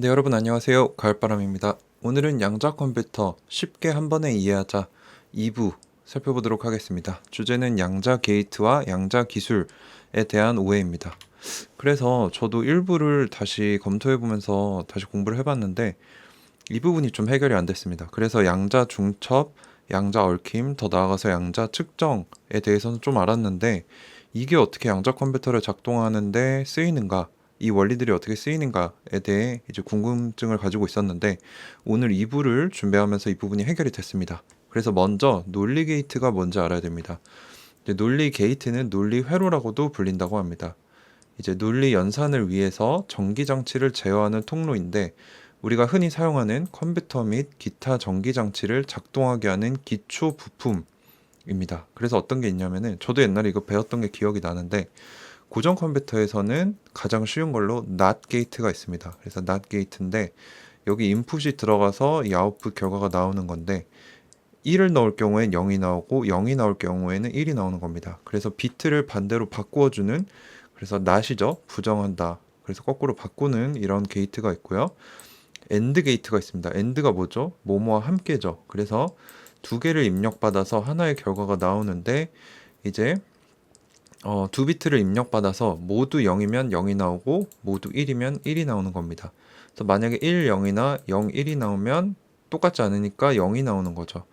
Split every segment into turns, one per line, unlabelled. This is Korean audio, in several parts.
네, 여러분 안녕하세요. 가을바람입니다. 오늘은 양자 컴퓨터 쉽게 한 번에 이해하자 2부 살펴보도록 하겠습니다. 주제는 양자 게이트와 양자 기술에 대한 오해입니다. 그래서 저도 1부를 다시 검토해 보면서 다시 공부를 해봤는데 이 부분이 좀 해결이 안 됐습니다. 그래서 양자 중첩, 양자 얽힘, 더 나아가서 양자 측정에 대해서는 좀 알았는데 이게 어떻게 양자 컴퓨터를 작동하는데 쓰이는가 이 원리들이 어떻게 쓰이는가에 대해 이제 궁금증을 가지고 있었는데 오늘 2부를 준비하면서 이 부분이 해결이 됐습니다. 그래서 먼저 논리 게이트가 뭔지 알아야 됩니다. 이제 논리 게이트는 논리 회로라고도 불린다고 합니다. 이제 논리 연산을 위해서 전기 장치를 제어하는 통로인데 우리가 흔히 사용하는 컴퓨터 및 기타 전기 장치를 작동하게 하는 기초 부품입니다. 그래서 어떤 게 있냐면은 저도 옛날에 이거 배웠던 게 기억이 나는데 고전 컴퓨터에서는 가장 쉬운 걸로 NOT 게이트가 있습니다. 그래서 NOT 게이트인데 여기 인풋이 들어가서 이 아웃풋 결과가 나오는 건데 1을 넣을 경우엔 0이 나오고 0이 나올 경우에는 1이 나오는 겁니다. 그래서 비트를 반대로 바꾸어 주는 그래서 not이죠. 부정한다. 그래서 거꾸로 바꾸는 이런 게이트가 있고요. AND 게이트가 있습니다. AND가 뭐죠? 뭐뭐와 함께죠. 그래서 두 개를 입력받아서 하나의 결과가 나오는데 이제 어, 두 비트를 입력받아서 모두 0이면 0이 나오고 모두 1이면 1이 나오는 겁니다. 그래서 만약에 1, 0이나 0, 1이 나오면 똑같지 않으니까 0이 나오는 거죠.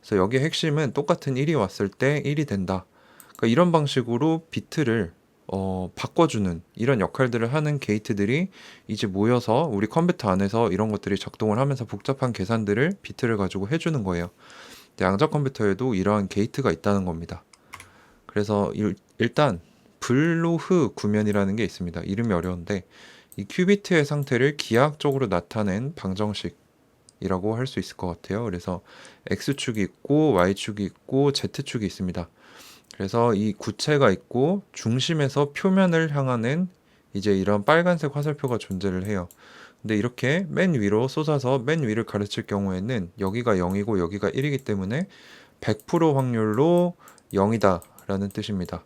그래서 여기의 핵심은 똑같은 1이 왔을 때 1이 된다. 그러니까 이런 방식으로 비트를 어, 바꿔주는 이런 역할들을 하는 게이트들이 이제 모여서 우리 컴퓨터 안에서 이런 것들이 작동을 하면서 복잡한 계산들을 비트를 가지고 해주는 거예요. 양자 컴퓨터에도 이러한 게이트가 있다는 겁니다. 그래서 일, 일단 블로흐 구면이라는 게 있습니다. 이름이 어려운데 이 큐비트의 상태를 기하학적으로 나타낸 방정식이라고 할 수 있을 것 같아요. 그래서 x축이 있고 y축이 있고 z축이 있습니다. 그래서 이 구체가 있고 중심에서 표면을 향하는 이제 이런 빨간색 화살표가 존재를 해요. 근데 이렇게 맨 위로 쏟아서 맨 위를 가르칠 경우에는 여기가 0이고 여기가 1이기 때문에 100% 확률로 0이다 라는 뜻입니다.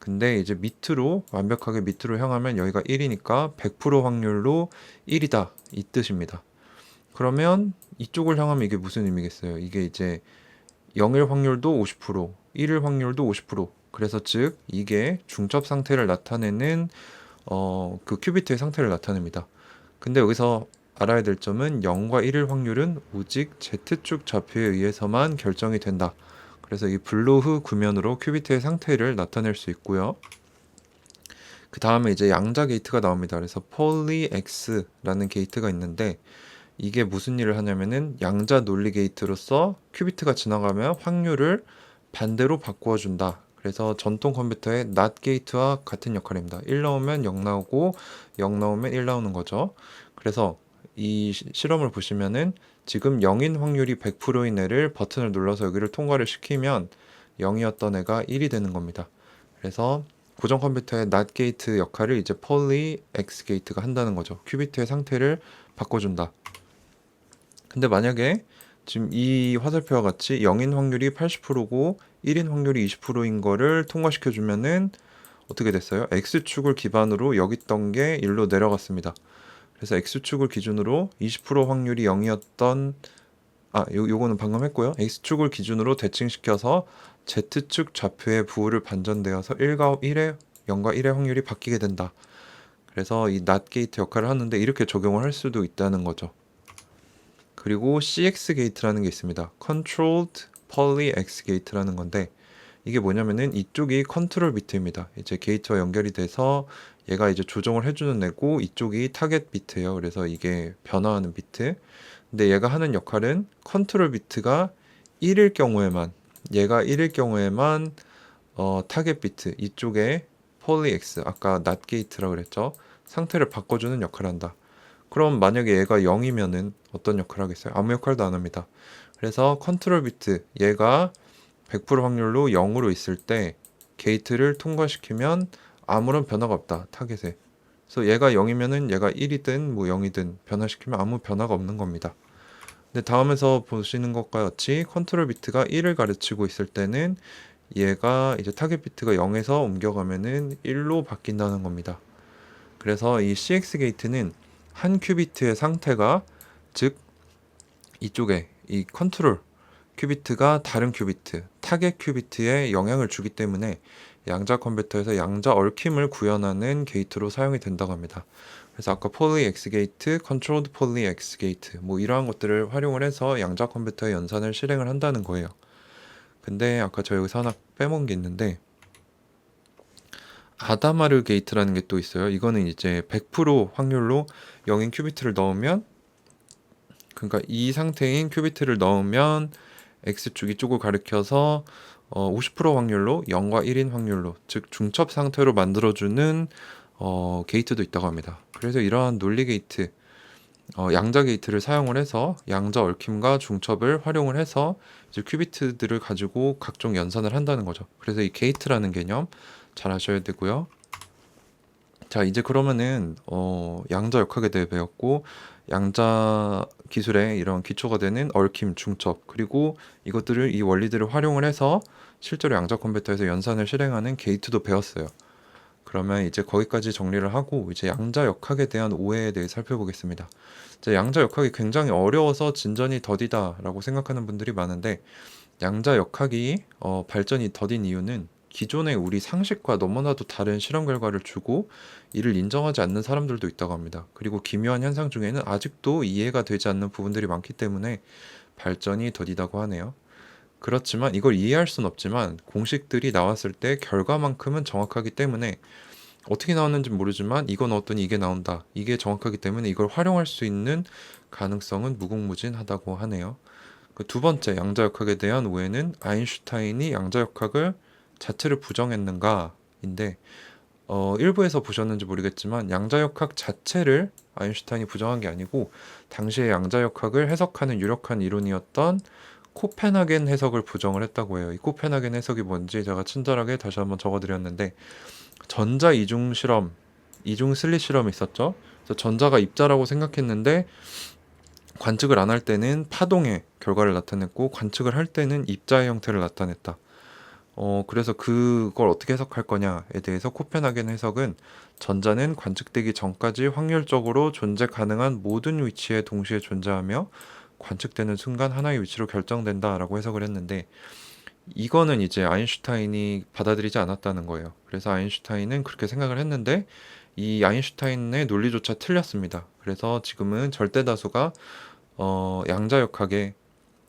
근데 이제 밑으로 완벽하게 밑으로 향하면 여기가 1이니까 100% 확률로 1이다 이 뜻입니다. 그러면 이쪽을 향하면 이게 무슨 의미겠어요? 이게 이제 0일 확률도 50%, 1일 확률도 50%. 그래서 즉 이게 중첩 상태를 나타내는 어, 그 큐비트의 상태를 나타냅니다. 근데 여기서 알아야 될 점은 0과 1일 확률은 오직 Z축 좌표에 의해서만 결정이 된다. 그래서 이 블로흐 구면으로 큐비트의 상태를 나타낼 수 있고요. 그 다음에 이제 양자 게이트가 나옵니다. 그래서 폴리 X라는 게이트가 있는데 이게 무슨 일을 하냐면은 양자 논리 게이트로서 큐비트가 지나가면 확률을 반대로 바꾸어 준다. 그래서 전통 컴퓨터의 NOT 게이트와 같은 역할입니다. 1 나오면 0 나오고 0 나오면 1 나오는 거죠. 그래서 이 실험을 보시면은 지금 0인 확률이 100%인 애를 버튼을 눌러서 여기를 통과를 시키면 0이었던 애가 1이 되는 겁니다. 그래서 고정 컴퓨터의 NOT 게이트 역할을 이제 폴리 X 게이트가 한다는 거죠. 큐비트의 상태를 바꿔준다. 근데 만약에 지금 이 화살표와 같이 0인 확률이 80%고 1인 확률이 20%인 거를 통과시켜 주면은 어떻게 됐어요? X축을 기반으로 여기 있던 게 1로 내려갔습니다. 그래서 X축을 기준으로 20% 확률이 0이었던 아, 요, 요거는 방금 했고요. X축을 기준으로 대칭시켜서 Z축 좌표의 부호를 반전되어서 1과 1의 0과 1의 확률이 바뀌게 된다. 그래서 이 NOT 게이트 역할을 하는데 이렇게 적용을 할 수도 있다는 거죠. 그리고 CX 게이트라는 게 있습니다. Controlled Poly X 게이트라는 건데 이게 뭐냐면은 이쪽이 컨트롤 비트입니다. 이제 게이트와 연결이 돼서 얘가 이제 조정을 해주는 애고 이쪽이 타겟 비트예요. 그래서 이게 변화하는 비트. 근데 얘가 하는 역할은 컨트롤 비트가 1일 경우에만 얘가 1일 경우에만 어, 타겟 비트 이쪽에 폴리 X 아까 낫 게이트라 그랬죠. 상태를 바꿔주는 역할을 한다. 그럼 만약에 얘가 0이면은 어떤 역할을 하겠어요? 아무 역할도 안 합니다. 그래서 컨트롤 비트 얘가 100% 확률로 0으로 있을 때 게이트를 통과시키면 아무런 변화가 없다. 타겟에. 그래서 얘가 0이면은 얘가 1이든 뭐 0이든 변화시키면 아무 변화가 없는 겁니다. 근데 다음에서 보시는 것과 같이 컨트롤 비트가 1을 가르치고 있을 때는 얘가 이제 타겟 비트가 0에서 옮겨가면은 1로 바뀐다는 겁니다. 그래서 이 CX 게이트는 한 큐비트의 상태가 즉 이쪽에 이 컨트롤 큐비트가 다른 큐비트, 타겟 큐비트에 영향을 주기 때문에 양자 컴퓨터에서 양자 얽힘을 구현하는 게이트로 사용이 된다고 합니다. 그래서 아까 폴리 엑스 게이트, 컨트롤드 폴리 엑스 게이트 뭐 이러한 것들을 활용을 해서 양자 컴퓨터의 연산을 실행을 한다는 거예요. 근데 아까 저 여기서 하나 빼먹은 게 있는데 아다마르 게이트라는 게 또 있어요. 이거는 이제 100% 확률로 0인 큐비트를 넣으면 그러니까 이 상태인 큐비트를 넣으면 x축 이 쪽을 가리켜서 어, 50% 확률로 0과 1인 확률로 즉 중첩 상태로 만들어주는 어, 게이트도 있다고 합니다. 그래서 이러한 논리 게이트 어, 양자 게이트를 사용을 해서 양자 얽힘과 중첩을 활용을 해서 이제 큐비트들을 가지고 각종 연산을 한다는 거죠. 그래서 이 게이트라는 개념 잘 아셔야 되고요. 자, 이제 그러면은 어, 양자 역학에 대해 배웠고 양자 기술의 이런 기초가 되는 얽힘, 중첩 그리고 이것들을 이 원리들을 활용을 해서 실제로 양자 컴퓨터에서 연산을 실행하는 게이트도 배웠어요. 그러면 이제 거기까지 정리를 하고 이제 양자 역학에 대한 오해에 대해 살펴보겠습니다. 이제 양자 역학이 굉장히 어려워서 진전이 더디다라고 생각하는 분들이 많은데 양자 역학이 어, 발전이 더딘 이유는 기존의 우리 상식과 너무나도 다른 실험 결과를 주고 이를 인정하지 않는 사람들도 있다고 합니다. 그리고 기묘한 현상 중에는 아직도 이해가 되지 않는 부분들이 많기 때문에 발전이 더디다고 하네요. 그렇지만 이걸 이해할 순 없지만 공식들이 나왔을 때 결과만큼은 정확하기 때문에 어떻게 나왔는지 모르지만 이거 넣었더니 이게 나온다. 이게 정확하기 때문에 이걸 활용할 수 있는 가능성은 무궁무진하다고 하네요. 그 두 번째 양자역학에 대한 오해는 아인슈타인이 양자역학을 자체를 부정했는가인데 어, 일부에서 보셨는지 모르겠지만 양자역학 자체를 아인슈타인이 부정한 게 아니고 당시에 양자역학을 해석하는 유력한 이론이었던 코펜하겐 해석을 부정을 했다고 해요. 이 코펜하겐 해석이 뭔지 제가 친절하게 다시 한번 적어드렸는데 전자 이중 실험, 이중 슬릿 실험이 있었죠. 그래서 전자가 입자라고 생각했는데 관측을 안 할 때는 파동의 결과를 나타냈고 관측을 할 때는 입자의 형태를 나타냈다. 어, 그래서 그걸 어떻게 해석할 거냐에 대해서 코펜하겐 해석은 전자는 관측되기 전까지 확률적으로 존재 가능한 모든 위치에 동시에 존재하며 관측되는 순간 하나의 위치로 결정된다라고 해석을 했는데 이거는 이제 아인슈타인이 받아들이지 않았다는 거예요. 그래서 아인슈타인은 그렇게 생각을 했는데 이 아인슈타인의 논리조차 틀렸습니다. 그래서 지금은 절대 다수가 어, 양자역학의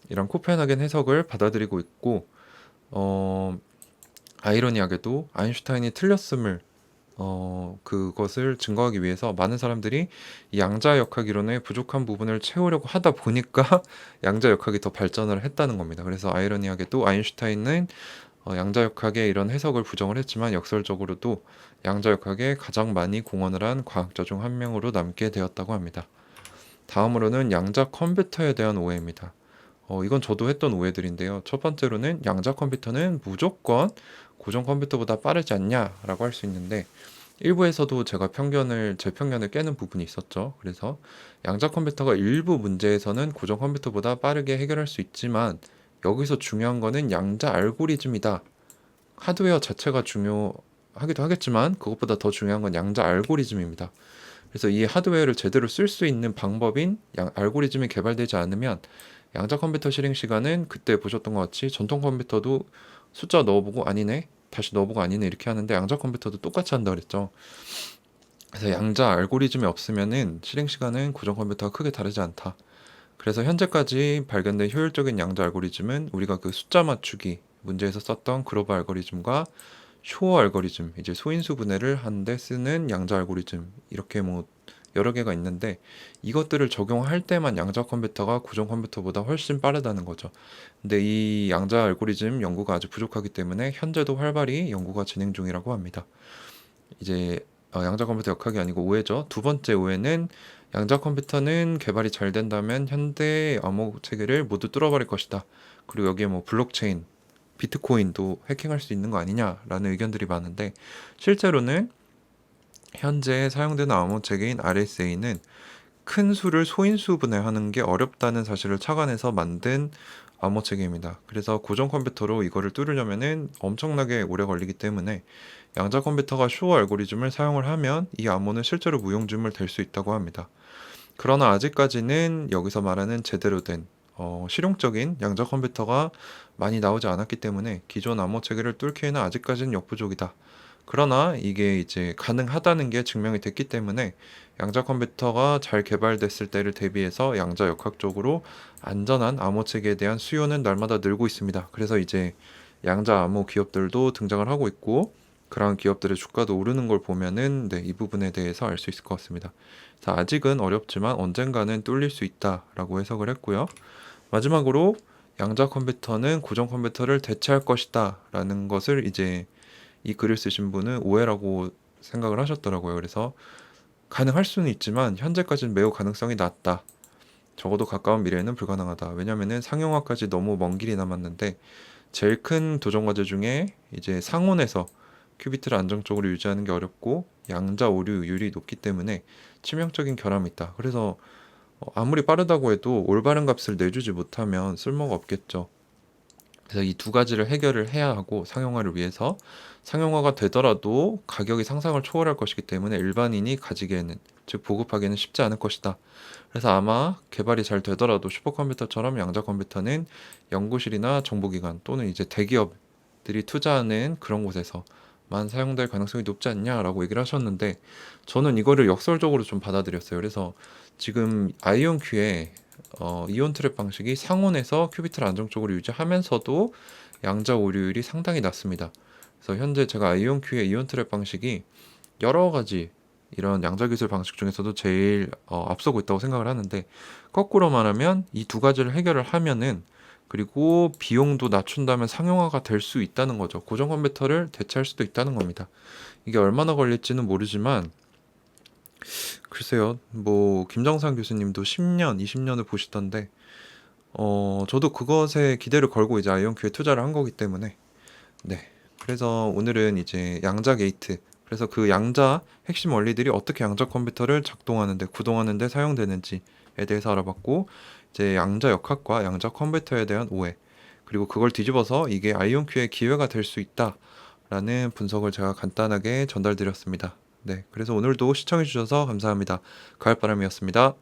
이런 코펜하겐 해석을 받아들이고 있고 어, 아이러니하게도 아인슈타인이 틀렸음을 어, 그것을 증거하기 위해서 많은 사람들이 이 양자역학 이론의 부족한 부분을 채우려고 하다 보니까 양자역학이 더 발전을 했다는 겁니다. 그래서 아이러니하게도 아인슈타인은 어, 양자역학의 이런 해석을 부정을 했지만 역설적으로도 양자역학에 가장 많이 공헌을 한 과학자 중 한 명으로 남게 되었다고 합니다. 다음으로는 양자 컴퓨터에 대한 오해입니다. 어, 이건 저도 했던 오해들인데요. 첫 번째로는 양자 컴퓨터는 무조건 고정 컴퓨터보다 빠르지 않냐라고 할 수 있는데 일부에서도 제가 편견을 제 편견을 깨는 부분이 있었죠. 그래서 양자 컴퓨터가 일부 문제에서는 고정 컴퓨터보다 빠르게 해결할 수 있지만 여기서 중요한 거는 양자 알고리즘이다. 하드웨어 자체가 중요하기도 하겠지만 그것보다 더 중요한 건 양자 알고리즘입니다. 그래서 이 하드웨어를 제대로 쓸 수 있는 방법인 양, 알고리즘이 개발되지 않으면 양자 컴퓨터 실행 시간은 그때 보셨던 것 같이 전통 컴퓨터도 숫자 넣어보고 아니네 다시 넣어보고 아니네 이렇게 하는데 양자 컴퓨터도 똑같이 한다 그랬죠. 그래서 양자 알고리즘이 없으면은 실행 시간은 고정 컴퓨터가 크게 다르지 않다. 그래서 현재까지 발견된 효율적인 양자 알고리즘은 우리가 그 숫자 맞추기 문제에서 썼던 그로버 알고리즘과 쇼어 알고리즘 이제 소인수 분해를 하는데 쓰는 양자 알고리즘 이렇게 뭐 여러 개가 있는데 이것들을 적용할 때만 양자 컴퓨터가 고정 컴퓨터보다 훨씬 빠르다는 거죠. 근데 이 양자 알고리즘 연구가 아직 부족하기 때문에 현재도 활발히 연구가 진행 중이라고 합니다. 이제 어, 양자 컴퓨터 역학이 아니고 오해죠. 두 번째 오해는 양자 컴퓨터는 개발이 잘 된다면 현대 암호 체계를 모두 뚫어버릴 것이다. 그리고 여기에 뭐 블록체인, 비트코인도 해킹할 수 있는 거 아니냐라는 의견들이 많은데 실제로는 현재 사용되는 암호 체계인 RSA는 큰 수를 소인수 분해하는 게 어렵다는 사실을 착안해서 만든 암호 체계입니다. 그래서 고정 컴퓨터로 이거를 뚫으려면은 엄청나게 오래 걸리기 때문에 양자 컴퓨터가 쇼 알고리즘을 사용을 하면 이 암호는 실제로 무용지물 될 수 있다고 합니다. 그러나 아직까지는 여기서 말하는 제대로 된 어, 실용적인 양자 컴퓨터가 많이 나오지 않았기 때문에 기존 암호 체계를 뚫기에는 아직까지는 역부족이다. 그러나 이게 이제 가능하다는 게 증명이 됐기 때문에 양자 컴퓨터가 잘 개발됐을 때를 대비해서 양자 역학적으로 안전한 암호 체계에 대한 수요는 날마다 늘고 있습니다. 그래서 이제 양자 암호 기업들도 등장을 하고 있고 그러한 기업들의 주가도 오르는 걸 보면은 네, 이 부분에 대해서 알 수 있을 것 같습니다. 자, 아직은 어렵지만 언젠가는 뚫릴 수 있다라고 해석을 했고요. 마지막으로 양자 컴퓨터는 고정 컴퓨터를 대체할 것이다라는 것을 이제 이 글을 쓰신 분은 오해라고 생각을 하셨더라고요. 그래서 가능할 수는 있지만 현재까지는 매우 가능성이 낮다. 적어도 가까운 미래에는 불가능하다. 왜냐면은 상용화까지 너무 먼 길이 남았는데 제일 큰 도전 과제 중에 이제 상온에서 큐비트를 안정적으로 유지하는 게 어렵고 양자 오류율이 높기 때문에 치명적인 결함이 있다. 그래서 어, 아무리 빠르다고 해도 올바른 값을 내주지 못하면 쓸모가 없겠죠. 그래서 이 두 가지를 해결을 해야 하고 상용화를 위해서 상용화가 되더라도 가격이 상상을 초월할 것이기 때문에 일반인이 가지기에는 즉 보급하기에는 쉽지 않을 것이다. 그래서 아마 개발이 잘 되더라도 슈퍼컴퓨터처럼 양자 컴퓨터는 연구실이나 정보기관 또는 이제 대기업들이 투자하는 그런 곳에서만 사용될 가능성이 높지 않냐라고 얘기를 하셨는데 저는 이거를 역설적으로 좀 받아들였어요. 그래서 지금 아이온큐에 어, 이온 트랩 방식이 상온에서 큐비트를 안정적으로 유지하면서도 양자 오류율이 상당히 낮습니다. 그래서 현재 제가 아이온큐의 이온 트랩 방식이 여러 가지 이런 양자 기술 방식 중에서도 제일 어, 앞서고 있다고 생각을 하는데 거꾸로 말하면 이 두 가지를 해결을 하면은 그리고 비용도 낮춘다면 상용화가 될 수 있다는 거죠. 고정 컴퓨터를 대체할 수도 있다는 겁니다. 이게 얼마나 걸릴지는 모르지만 글쎄요, 뭐 김정상 교수님도 10 년, 20 년을 보시던데, 어, 저도 그것에 기대를 걸고 이제 아이온 큐에 투자를 한 거기 때문에, 네. 그래서 오늘은 이제 양자 게이트, 그래서 그 양자 핵심 원리들이 어떻게 양자 컴퓨터를 작동하는데, 구동하는데 사용되는지에 대해서 알아봤고, 이제 양자 역학과 양자 컴퓨터에 대한 오해, 그리고 그걸 뒤집어서 이게 아이온큐의 기회가 될 수 있다라는 분석을 제가 간단하게 전달드렸습니다. 네, 그래서 오늘도 시청해주셔서 감사합니다. 가을바람이었습니다.